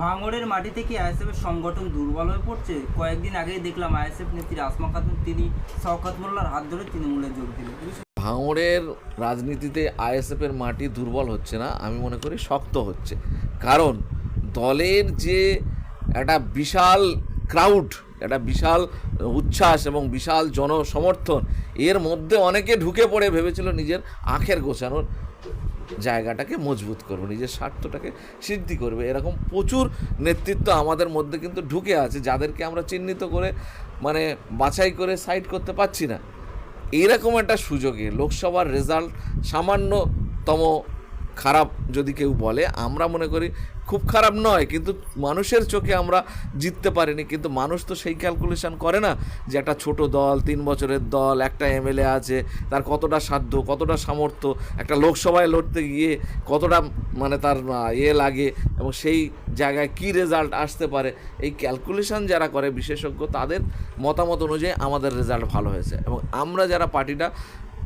ভাঙড়ের মাটি থেকে আইএসএফ এর সংগঠন দুর্বল হয়ে পড়ছে। কয়েকদিন আগেই দেখলাম আইএসএফ নেত্রী আসমা খাতুন, তিনি শওকত মোল্লার হাত ধরে তৃণমূলে যোগ দিলেন। ভাঙড়ের রাজনীতিতে আইএসএফের মাটি দুর্বল হচ্ছে না, আমি মনে করি শক্ত হচ্ছে। কারণ দলের যে একটা বিশাল ক্রাউড একটা বিশাল উচ্ছ্বাস এবং বিশাল জনসমর্থন, এর মধ্যে অনেকে ঢুকে পড়ে ভেবেছিল নিজের আখের গোছানোর। জায়গাটাকে মজবুত করবে, নিজের স্বার্থটাকে সিদ্ধি করবে। এরকম প্রচুর নেতৃত্ব আমাদের মধ্যে কিন্তু ঢুকে আছে, যাদেরকে আমরা চিহ্নিত করে মানে বাছাই করে সাইড করতে পারছি না। এইরকম একটা সুযোগে লোকসভার রেজাল্ট সামান্যতম খারাপ যদি কেউ বলে, আমরা মনে করি খুব খারাপ নয়, কিন্তু মানুষের চোখে আমরা জিততে পারিনি, কিন্তু মানুষ তো সেই ক্যালকুলেশন করে না যে একটা ছোট দল, তিন বছরের দল, একটা এমএলএ আছে, তার কতটা সাধ্য, কতটা সামর্থ্য, একটা লোকসভায় লড়তে গিয়ে কতটা মানে তার ইয়ে লাগে এবং সেই জায়গায় কি রেজাল্ট আসতে পারে, এই ক্যালকুলেশন যারা করে বিশেষজ্ঞ, তাদের মতামত অনুযায়ী আমাদের রেজাল্ট ভালো হয়েছে। এবং আমরা যারা পার্টিটা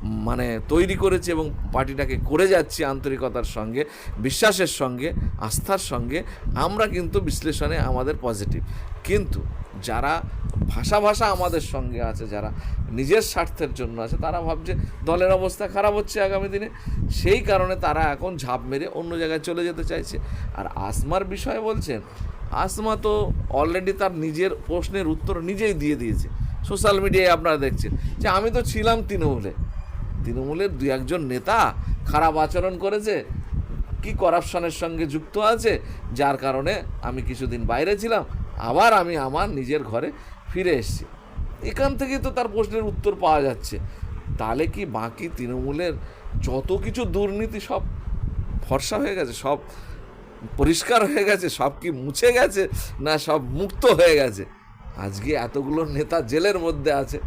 মানে তৈরি করেছি এবং পার্টিটাকে করে যাচ্ছি আন্তরিকতার সঙ্গে, বিশ্বাসের সঙ্গে, আস্থার সঙ্গে, আমরা কিন্তু বিশ্লেষণে আমাদের পজিটিভ কিন্তু যারা ভাষা ভাষা আমাদের সঙ্গে আছে, যারা নিজের স্বার্থের জন্য আছে, তারা ভাবছে দলের অবস্থা খারাপ হচ্ছে আগামী দিনে। সেই কারণে তারা এখন ঝাঁপ মেরে অন্য জায়গায় চলে যেতে চাইছে। আর আসমার বিষয়ে বলছেন, আসমা তো অলরেডি তার নিজের প্রশ্নের উত্তর নিজেই দিয়ে দিয়েছে। সোশ্যাল মিডিয়ায় আপনারা দেখছেন যে, আমি তো ছিলাম তৃণমূলে। তৃণমূলের দু একজন নেতা খারাপ আচরণ করেছে, কি করাপশনের সঙ্গে যুক্ত আছে, যার কারণে আমি কিছুদিন বাইরে ছিলাম, আবার আমি আমার নিজের ঘরে ফিরে এসেছি। এখান থেকেই তো তার প্রশ্নের উত্তর পাওয়া যাচ্ছে। তাহলে কি বাকি তৃণমূলের যত কিছু দুর্নীতি সব ফর্সা হয়ে গেছে, সব পরিষ্কার হয়ে গেছে, সব কি মুছে গেছে না সব মুক্ত হয়ে গেছে? আজকে এতগুলো নেতা জেলের মধ্যে আছে।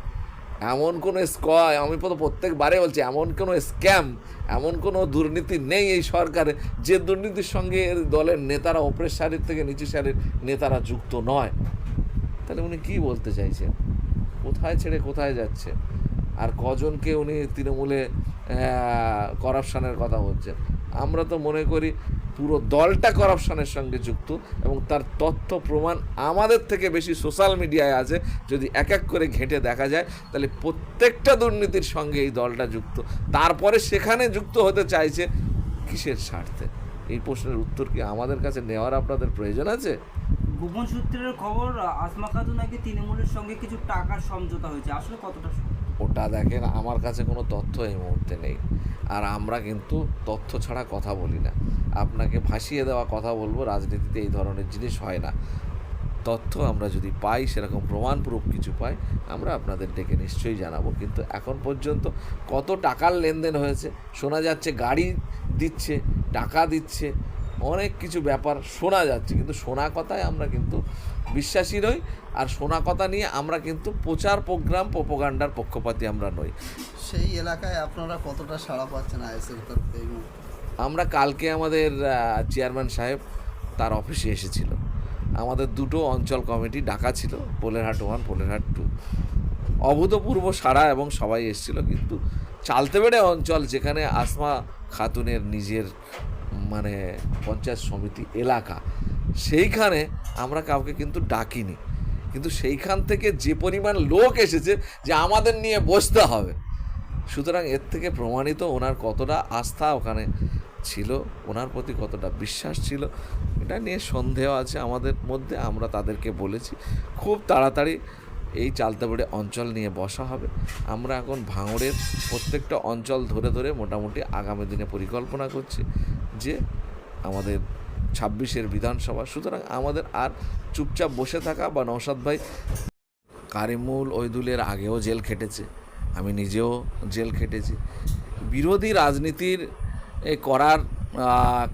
এমন কোনো স্কয়, আমি তো প্রত্যেকবারে বলছি, এমন কোনো স্ক্যাম, এমন কোনো দুর্নীতি নেই এই সরকারে যে দুর্নীতির সঙ্গে এর দলের নেতারা, ওপরের সারির থেকে নিচু সারির নেতারা যুক্ত নয়। তাহলে উনি কি বলতে চাইছেন? কোথায় ছেড়ে কোথায় যাচ্ছে? আর কজনকে উনি তৃণমূলে করাপশনের কথা বলছেন? আমরা তো মনে করি পুরো দলটা করাপশনের সঙ্গে যুক্ত এবং তার তথ্য প্রমাণ আমাদের থেকে বেশি সোশ্যাল মিডিয়ায় আছে। যদি এক এক করে ঘেঁটে দেখা যায় তাহলে প্রত্যেকটা দুর্নীতির সঙ্গে এই দলটা যুক্ত। তারপরে সেখানে যুক্ত হতে চাইছে কিসের স্বার্থে? এই প্রশ্নের উত্তর কি আমাদের কাছে নেওয়ার আপনাদের প্রয়োজন আছে? গোপন সূত্রের খবর আসমা খাতুন নাকি তৃণমূলের সঙ্গে কিছু টাকার সমঝোতা হয়েছে? আসলে কতটা ওটা দেখেন আমার কাছে কোনো তথ্য এই মুহূর্তে নেই। আর আমরা কিন্তু তথ্য ছাড়া কথা বলি না। আপনাকে ভাসিয়ে দেওয়া কথা বলব, রাজনীতিতে এই ধরনের জিনিস হয় না। তথ্য আমরা যদি পাই, সেরকম প্রমাণপ্রুফ কিছু পাই, আমরা আপনাদের ডেকে নিশ্চয়ই জানাব। কিন্তু এখন পর্যন্ত কত টাকার লেনদেন হয়েছে, শোনা যাচ্ছে গাড়ি দিচ্ছে, টাকা দিচ্ছে, অনেক কিছু ব্যাপার শোনা যাচ্ছে। কিন্তু শোনা কথায় আমরা কিন্তু বিশ্বাসী নই, আর শোনা কথা নিয়ে আমরা কিন্তু প্রচার প্রোগ্রাম, প্রোপোগান্ডার পক্ষপাতি আমরা নই। সেই এলাকায় আপনারা কতটা সাড়া পাচ্ছেন আইএসএফ তরফে মুহূর্তে? আমরা কালকে আমাদের চেয়ারম্যান সাহেব তার অফিসে এসেছিল। আমাদের দুটো অঞ্চল কমিটি ডাকা ছিল, পোলেরহাট ওয়ান পোলেরহাট টু অভূতপূর্ব সারা এবং সবাই এসেছিল, কিন্তু চালতে চালতেবেড়ে অঞ্চল যেখানে আসমা খাতুনের নিজের মানে পঞ্চায়েত সমিতি এলাকা, সেইখানে আমরা কাউকে কিন্তু ডাকিনি। কিন্তু সেইখান থেকে যে পরিমাণ লোক এসেছে যে আমাদের নিয়ে বসতে হবে। সুতরাং এর থেকে প্রমাণিত ওনার কতটা আস্থা ওখানে ছিল, ওনার প্রতি কতটা বিশ্বাস ছিল, এটা নিয়ে সন্দেহ আছে আমাদের মধ্যে, আমরা তাদেরকে বলেছি। খুব তাড়াতাড়ি এই চালতাবাড়ি অঞ্চল নিয়ে বসা হবে। আমরা এখন ভাঙড়ের প্রত্যেকটা অঞ্চল ধরে ধরে মোটামুটি আগামী দিনে পরিকল্পনা করছি যে আমাদের ছাব্বিশের বিধানসভা। সুতরাং আমাদের আর চুপচাপ বসে থাকা বা নৌসাদ ভাই কারিমুল ওইদুলের আগেও জেল খেটেছে, আমি নিজেও জেল খেটেছি। বিরোধী রাজনীতির করার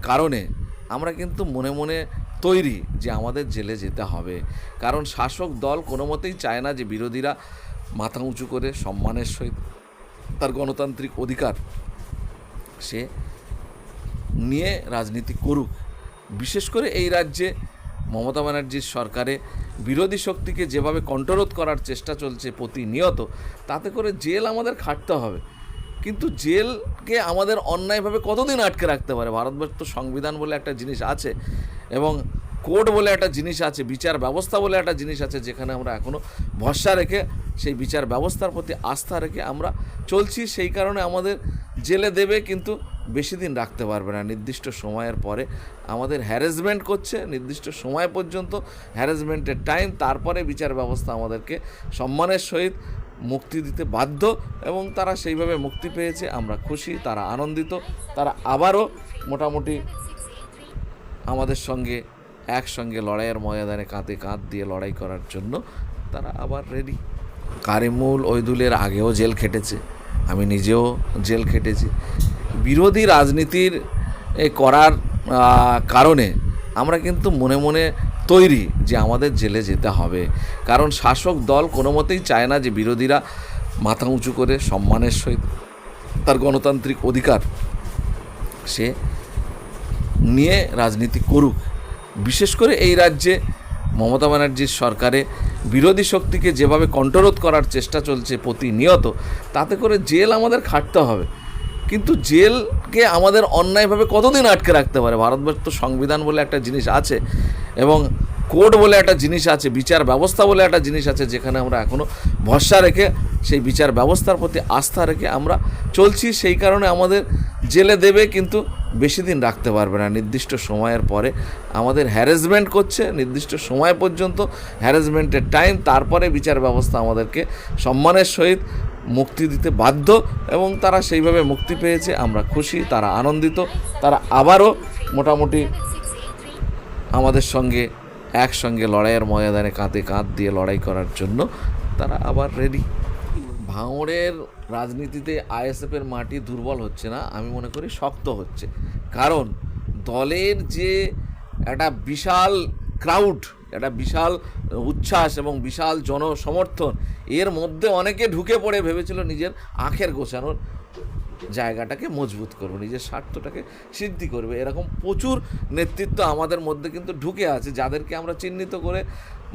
কারণে আমরা কিন্তু মনে মনে তৈরি যে আমাদের জেলে যেতে হবে। কারণ শাসক দল কোনো মতেই চায় না যে বিরোধীরা মাথা উঁচু করে সম্মানের সহিত তার গণতান্ত্রিক অধিকার সে নিয়ে রাজনীতি করুক। বিশেষ করে এই রাজ্যে মমতা ব্যানার্জির সরকারে বিরোধী শক্তিকে যেভাবে কণ্ঠরোধ করার চেষ্টা চলছে প্রতিনিয়ত, তাতে করে জেল আমাদের খাটতে হবে। কিন্তু জেলকে আমাদের অন্যায়ভাবে কতদিন আটকে রাখতে পারে? ভারতবর্ষ তো সংবিধান বলে একটা জিনিস আছে এবং কোর্ট বলে একটা জিনিস আছে, বিচার ব্যবস্থা বলে একটা জিনিস আছে, যেখানে আমরা এখনও ভরসা রেখে সেই বিচার ব্যবস্থার প্রতি আস্থা রেখে আমরা চলছি। সেই কারণে আমাদের জেলে দেবে কিন্তু বেশি দিন রাখতে পারবে না। নির্দিষ্ট সময়ের পরে আমাদের হ্যারাসমেন্ট করছে, নির্দিষ্ট সময় পর্যন্ত হ্যারাসমেন্টের টাইম তারপরে বিচার ব্যবস্থা আমাদেরকে সম্মানের সহিত মুক্তি দিতে বাধ্য এবং তারা সেইভাবে মুক্তি পেয়েছে, আমরা খুশি, তারা আনন্দিত, তারা আবারও মোটামুটি আমাদের সঙ্গে একসঙ্গে লড়াইয়ের ময়দানে কাঁধে কাঁধ দিয়ে লড়াই করার জন্য তারা আবার রেডি কারিমুল ওইদুলের আগেও জেল খেটেছে, আমি নিজেও জেল খেটেছি। বিরোধী রাজনীতির করার কারণে আমরা কিন্তু মনে মনে তৈরি যে আমাদের জেলে যেতে হবে। কারণ শাসক দল কোনো মতেই চায় না যে বিরোধীরা মাথা উঁচু করে সম্মানের সহিত তার গণতান্ত্রিক অধিকার সে নিয়ে রাজনীতি করুক। বিশেষ করে এই রাজ্যে মমতা ব্যানার্জির সরকারে বিরোধী শক্তিকে যেভাবে কণ্ঠরোধ করার চেষ্টা চলছে প্রতিনিয়ত, তাতে করে জেল আমাদের খাটতে হবে। কিন্তু জেলকে আমাদের অন্যায়ভাবে কতদিন আটকে রাখতে পারে? ভারতবর্ষ সংবিধান বলে একটা জিনিস আছে এবং কোর্ট বলে একটা জিনিস আছে, বিচার ব্যবস্থা বলে একটা জিনিস আছে যেখানে আমরা এখনও ভরসা রেখে সেই বিচার ব্যবস্থার প্রতি আস্থা রেখে আমরা চলছি। সেই কারণে আমাদের জেলে দেবে কিন্তু বেশি দিন রাখতে পারবে না। নির্দিষ্ট সময়ের পরে আমাদের হ্যারাসমেন্ট করছে, নির্দিষ্ট সময় পর্যন্ত হ্যারাসমেন্টের টাইম তারপরে বিচার ব্যবস্থা আমাদেরকে সম্মানের সহিত মুক্তি দিতে বাধ্য এবং তারা সেইভাবে মুক্তি পেয়েছে। আমরা খুশি, তারা আনন্দিত, তারা আবারও মোটামুটি আমাদের সঙ্গে একসঙ্গে লড়াইয়ের ময়দানে কাঁধে কাঁধ দিয়ে লড়াই করার জন্য তারা আবার রেডি ভাঙড়ের রাজনীতিতে আইএসএফের মাটি দুর্বল হচ্ছে না, আমি মনে করি শক্ত হচ্ছে। কারণ দলের যে একটা বিশাল ক্রাউড একটা বিশাল উচ্ছ্বাস এবং বিশাল জনসমর্থন, এর মধ্যে অনেকে ঢুকে পড়ে ভেবেছিল নিজের আখের গোছানোর। জায়গাটাকে মজবুত করবে, নিজের স্বার্থটাকে সিদ্ধি করবে। এরকম প্রচুর নেতৃত্ব আমাদের মধ্যে কিন্তু ঢুকে আছে, যাদেরকে আমরা চিহ্নিত করে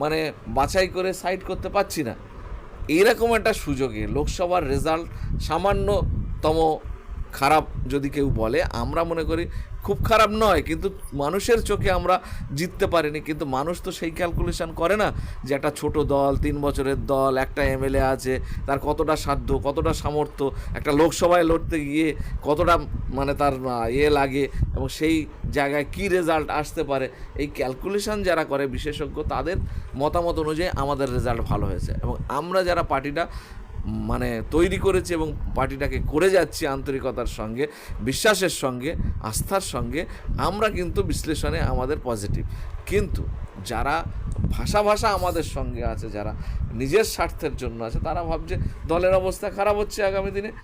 মানে বাছাই করে সাইড করতে পারছি না। এইরকম একটা সুযোগে লোকসভার রেজাল্ট সামান্যতম খারাপ যদি কেউ বলে, আমরা মনে করি খুব খারাপ নয়, কিন্তু মানুষের চোখে আমরা জিততে পারিনি, কিন্তু মানুষ তো সেই ক্যালকুলেশন করে না যে একটা ছোট দল, তিন বছরের দল, একটা এমএলএ আছে, তার কতটা সাধ্য, কতটা সামর্থ্য, একটা লোকসভায় লড়তে গিয়ে কতটা মানে তার ইয়ে লাগে এবং সেই জায়গায় কি রেজাল্ট আসতে পারে, এই ক্যালকুলেশন যারা করে বিশেষজ্ঞ, তাদের মতামত অনুযায়ী আমাদের রেজাল্ট ভালো হয়েছে। এবং আমরা যারা পার্টিটা মানে তৈরি করেছে এবং পার্টিটাকে করে যাচ্ছি আন্তরিকতার সঙ্গে, বিশ্বাসের সঙ্গে, আস্থার সঙ্গে, আমরা কিন্তু বিশ্লেষণে আমাদের পজিটিভ কিন্তু যারা ভাষা ভাষা আমাদের সঙ্গে আছে, যারা নিজের স্বার্থের জন্য আছে, তারা ভাবছে দলের অবস্থা খারাপ হচ্ছে আগামী দিনে।